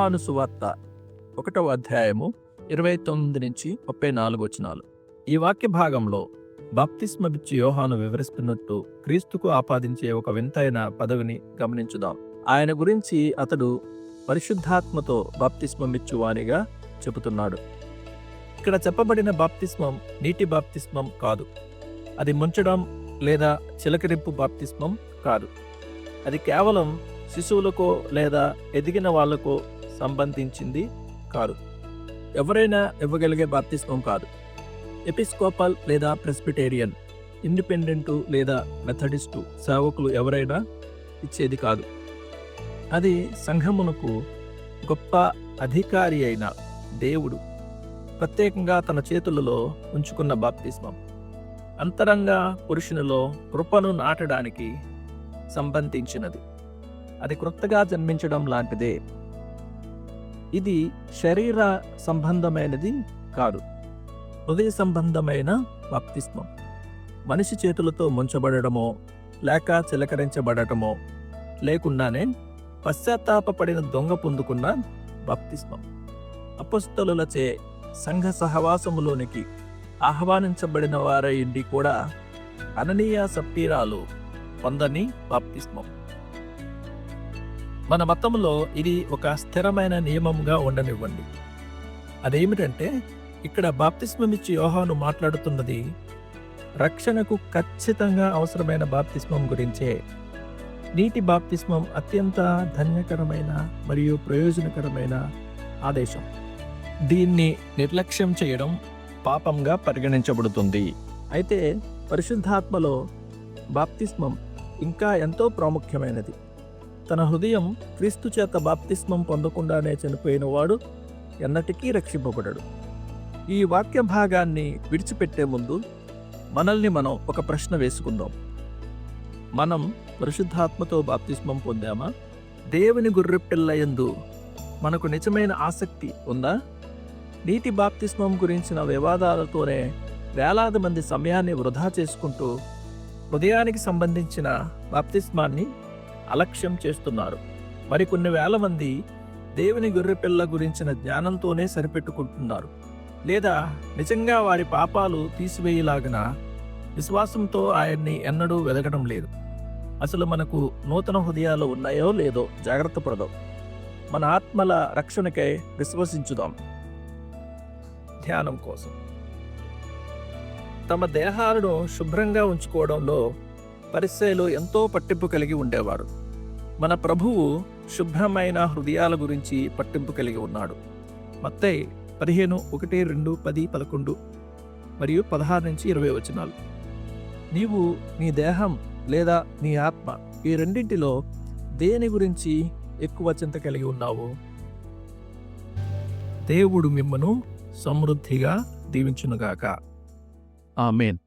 యోహాను సువార్త ఒకటవ అధ్యాయము ఇరవై తొమ్మిది నుంచి ముప్పై నాలుగు వచనాలు. ఈ వాక్య భాగంలో బాప్తిస్మమిచ్చి యోహాను వివరిస్తున్నట్టు క్రీస్తుకు ఆపాదించే ఒక వింతైన పదవిని గమనించుదాం. ఆయన గురించి అతడు పరిశుద్ధాత్మతో బాప్తిస్మమిచ్చువానిగా చెబుతున్నాడు. ఇక్కడ చెప్పబడిన బాప్తిస్మం నీటి బాప్తిస్మం కాదు. అది ముంచడం లేదా చిలకరింపు బాప్తిస్మం కాదు. అది కేవలం శిశువులకో లేదా ఎదిగిన వాళ్ళకో సంబంధించింది కాదు. ఎవరైనా ఇవ్వగలిగే బాప్తిస్మం కాదు. ఎపిస్కోపల్ లేదా ప్రెస్బిటేరియన్ ఇండిపెండెంటు లేదా మెథడిస్టు సేవకులు ఎవరైనా ఇచ్చేది కాదు. అది సంఘమునకు గొప్ప అధికారి అయిన దేవుడు ప్రత్యేకంగా తన చేతులలో ఉంచుకున్న బాప్తిస్మం. అంతరంగ పురుషునిలో కృపను నాటడానికి సంబంధించినది. అది క్రొత్తగా జన్మించడం లాంటిదే. ఇది శరీర సంబంధమైనది కాదు. హృదయ సంబంధమైన బాప్తిస్మం. మనిషి చేతులతో ముంచబడటమో లేక చిలకరించబడటమో లేకుండానే పశ్చాత్తాపడిన దొంగ పొందుకున్న బాప్తిస్మం. అపస్తులచే సంఘ సహవాసములోనికి ఆహ్వానించబడిన వారయిండి కూడా అననీయ సప్తీరాలు పొందని బాప్తిస్మం. మన మతంలో ఇది ఒక స్థిరమైన నియమంగా ఉండనివ్వండి. అదేమిటంటే ఇక్కడ బాప్తిస్మమిచ్చి యోహాను మాట్లాడుతున్నది రక్షణకు ఖచ్చితంగా అవసరమైన బాప్తిస్మం గురించే. నీటి బాప్తిస్మం అత్యంత ధన్యకరమైన మరియు ప్రయోజనకరమైన ఆదేశం. దీన్ని నిర్లక్ష్యం చేయడం పాపంగా పరిగణించబడుతుంది. అయితే పరిశుద్ధాత్మలో బాప్తిస్మం ఇంకా ఎంతో ప్రాముఖ్యమైనది. తన హృదయం క్రీస్తు చేత బాప్తిస్మం పొందకుండానే చనిపోయిన వాడు ఎన్నటికీ రక్షింపబడడు. ఈ వాక్య భాగాన్ని విడిచిపెట్టే ముందు మనల్ని మనం ఒక ప్రశ్న వేసుకుందాం. మనం పరిశుద్ధాత్మతో బాప్తిస్మం పొందామా? దేవుని గుర్రెపిల్లయందు మనకు నిజమైన ఆసక్తి ఉందా? నీటి బాప్తిస్మం గురించిన వివాదాలతోనే వేలాది మంది సమయాన్ని వృధా చేసుకుంటూ హృదయానికి సంబంధించిన బాప్తిస్మాన్ని అలక్ష్యం చేస్తున్నారు. మరికొన్ని వేల మంది దేవుని గొర్రెపిల్ల గురించిన జ్ఞానంతోనే సరిపెట్టుకుంటున్నారు. లేదా నిజంగా వారి పాపాలు తీసివేయలాగిన విశ్వాసంతో ఆయన్ని ఎన్నడూ వెదగడం లేదు. అసలు మనకు నూతన హృదయాలు ఉన్నాయో లేదో జాగ్రత్త పడదాం. మన ఆత్మల రక్షణకై విశ్వసించుదాం. ధ్యానం కోసం. తమ దేహాలను శుభ్రంగా ఉంచుకోవడంలో పరిస్థితులు ఎంతో పట్టింపు కలిగి ఉండేవారు. మన ప్రభువు శుభ్రమైన హృదయాల గురించి పట్టింపు కలిగి ఉన్నాడు. మత్తే పదిహేను ఒకటి రెండు పది పదకొండు మరియు పదహారు నుంచి ఇరవై వచనాలు. నీవు నీ దేహం లేదా నీ ఆత్మ ఈ రెండింటిలో దేని గురించి ఎక్కువ చింత కలిగి ఉన్నావు? దేవుడు మిమ్మను సమృద్ధిగా దీవించునుగాక. ఆమెన్.